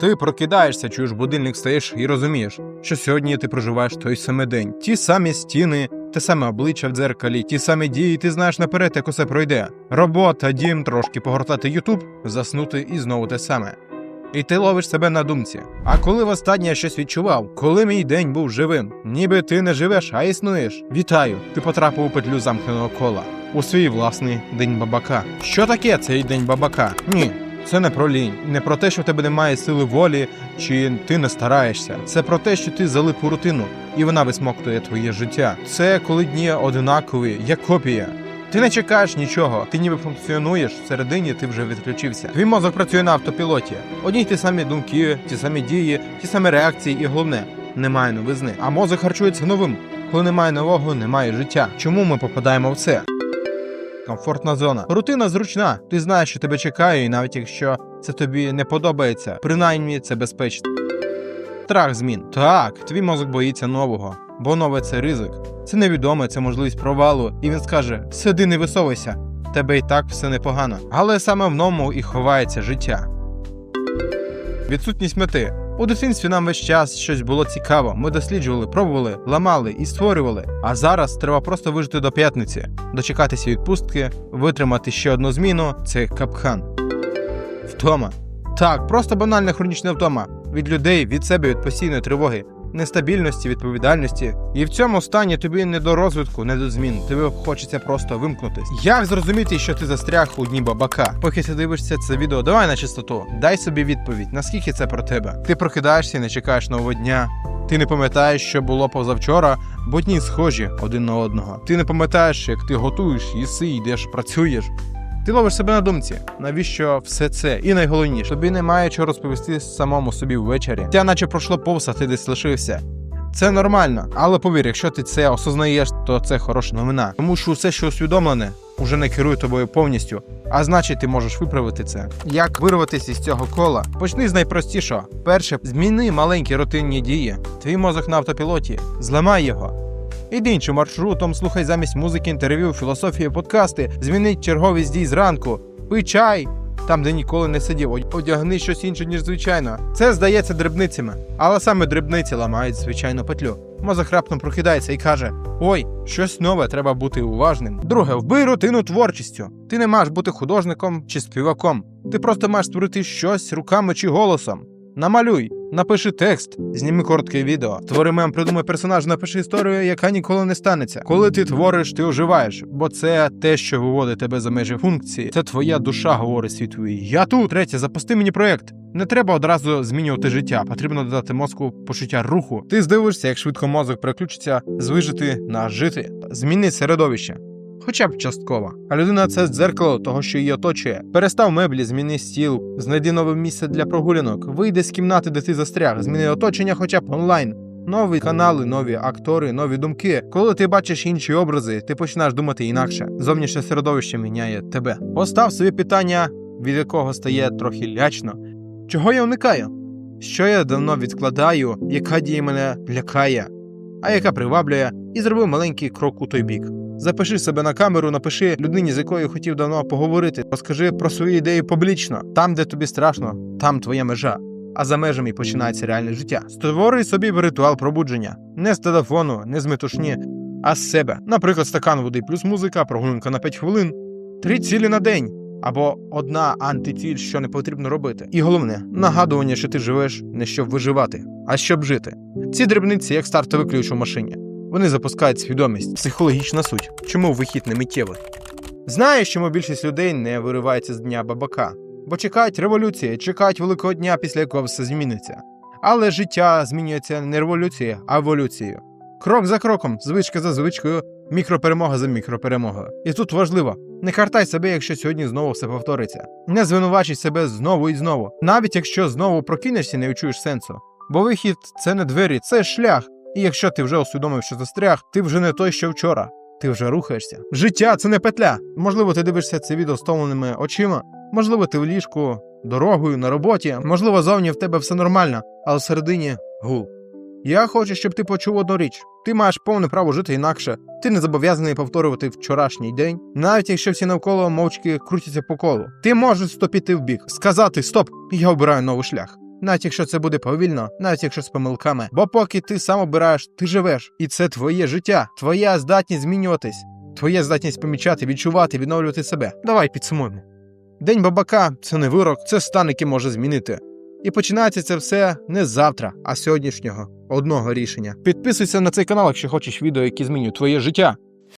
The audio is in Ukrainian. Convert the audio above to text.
Ти прокидаєшся, чуєш будильник стаєш і розумієш, що сьогодні ти проживаєш той самий день. Ті самі стіни, те саме обличчя в дзеркалі, ті самі дії, ти знаєш наперед, як усе пройде. Робота, дім, трошки погортати Ютуб, заснути і знову те саме. І ти ловиш себе на думці. А коли востаннє я щось відчував, коли мій день був живим, ніби ти не живеш, а існуєш. Вітаю! Ти потрапив у петлю замкненого кола у свій власний день бабака. Що таке цей день бабака? Ні. Це не про лінь, не про те, що в тебе немає сили волі, чи ти не стараєшся. Це про те, що ти залип у рутину, і вона висмоктує твоє життя. Це коли дні одинакові, як копія. Ти не чекаєш нічого, ти ніби функціонуєш, всередині ти вже відключився. Твій мозок працює на автопілоті. Одні ті самі думки, ті самі дії, ті самі реакції, і головне, немає новизни. А мозок харчується новим. Коли немає нового, немає життя. Чому ми попадаємо в це? Комфортна зона. Рутина зручна. Ти знаєш, що тебе чекає, і навіть якщо це тобі не подобається, принаймні це безпечно. Страх змін. Так, твій мозок боїться нового, бо нове це ризик. Це невідоме, це можливість провалу, і він скаже: сиди, не висовуйся. Тебе і так все непогано. Але саме в новому і ховається життя. Відсутність мети. У дитинстві нам весь час щось було цікаво. Ми досліджували, пробували, ламали і створювали. А зараз треба просто вижити до п'ятниці, дочекатися відпустки, витримати ще одну зміну це капхан. Втома. Так, просто банальна хронічна втома від людей, від себе, від постійної тривоги, нестабільності, відповідальності. І в цьому стані тобі не до розвитку, не до змін. Тобі хочеться просто вимкнутись. Як зрозуміти, що ти застряг у дні бабака? Поки ти дивишся це відео, давай на чистоту. Дай собі відповідь, наскільки це про тебе. Ти прокидаєшся і не чекаєш нового дня. Ти не пам'ятаєш, що було позавчора, бо дні схожі один на одного. Ти не пам'ятаєш, як ти готуєш, їси, йдеш, працюєш. Ти ловиш себе на думці, навіщо все це? І найголовніше, тобі немає чого розповісти самому собі ввечері. Тя наче пройшло повз, а ти десь лишився. Це нормально, але повір, якщо ти це осознаєш, то це хороша новина. Тому що все, що усвідомлене, уже не керує тобою повністю, а значить, ти можеш виправити це. Як вирватися із цього кола? Почни з найпростішого. Перше, зміни маленькі рутинні дії. Твій мозок на автопілоті, зламай його. Іди іншим маршрутом, слухай замість музики, інтерв'ю, філософії, подкасти, змінить черговість дій зранку, пий чай. Там, де ніколи не сидів, одягни щось інше, ніж звичайно. Це здається дрібницями, але саме дрібниці ламають звичайну петлю. Мозок раптом прокидається і каже: Ой, щось нове, треба бути уважним. Друге, вбий рутину творчістю. Ти не маєш бути художником чи співаком. Ти просто маєш створити щось руками чи голосом. Намалюй, напиши текст, зніми коротке відео. Твори мем, придумай персонаж, напиши історію, яка ніколи не станеться. Коли ти твориш, ти оживаєш, бо це те, що виводить тебе за межі функції. Це твоя душа говорить світові. Я тут. Третє, запусти мені проект. Не треба одразу змінювати життя, потрібно додати мозку почуття руху. Ти здивишся, як швидко мозок переключиться з вижити на жити. Зміни середовище. Хоча б частково. А людина це дзеркало того, що її оточує. Перестав меблі, зміни стіл, знайди нове місце для прогулянок, вийди з кімнати, де ти застряг, зміни оточення хоча б онлайн. Нові канали, нові актори, нові думки. Коли ти бачиш інші образи, ти починаєш думати інакше. Зовнішнє середовище міняє тебе. Постав собі питання, від якого стає трохи лячно. Чого я уникаю? Що я давно відкладаю, яка дія мене лякає, а яка приваблює, і зроби маленький крок у той бік. Запиши себе на камеру, напиши людині, з якою хотів давно поговорити. Розкажи про свої ідеї публічно. Там, де тобі страшно, там твоя межа. А за межами починається реальне життя. Створюй собі ритуал пробудження. Не з телефону, не з метушні, а з себе. Наприклад, стакан води плюс музика, прогулянка на 5 хвилин, три цілі на день. Або одна антиціль, що не потрібно робити. І головне нагадування, що ти живеш не щоб виживати, а щоб жити. Ці дрібниці, як стартовий ключ у машині. Вони запускають свідомість, психологічна суть. Чому вихід не миттєвий? Знаєш, чому більшість людей не виривається з дня бабака? Бо чекають революції, чекають великого дня, після якого все зміниться. Але життя змінюється не революцією, а еволюцією. Крок за кроком, звичка за звичкою, мікроперемога за мікроперемогою. І тут важливо: не картай себе, якщо сьогодні знову все повториться. Не звинувачуй себе знову і знову, навіть якщо знову прокинешся не відчуєш сенсу. Бо вихід це не двері, це шлях. І якщо ти вже усвідомив, що застряг, ти вже не той, що вчора. Ти вже рухаєшся. Життя це не петля. Можливо, ти дивишся це відео стомленими очима. Можливо, ти в ліжку, дорогою, на роботі. Можливо, зовні в тебе все нормально, але всередині гул. Я хочу, щоб ти почув одну річ: ти маєш повне право жити інакше. Ти не зобов'язаний повторювати вчорашній день, навіть якщо всі навколо мовчки крутяться по колу. Ти можеш стопіти в бік, сказати Стоп, я обираю новий шлях. Навіть якщо це буде повільно, навіть якщо з помилками. Бо поки ти сам обираєш, ти живеш, і це твоє життя, твоя здатність змінюватись, твоя здатність помічати, відчувати, відновлювати себе. Давай підсумуємо. День бабака це не вирок, це стан, який може змінити. І починається це все не завтра, а сьогоднішнього одного рішення. Підписуйся на цей канал, якщо хочеш відео, які змінюють твоє життя.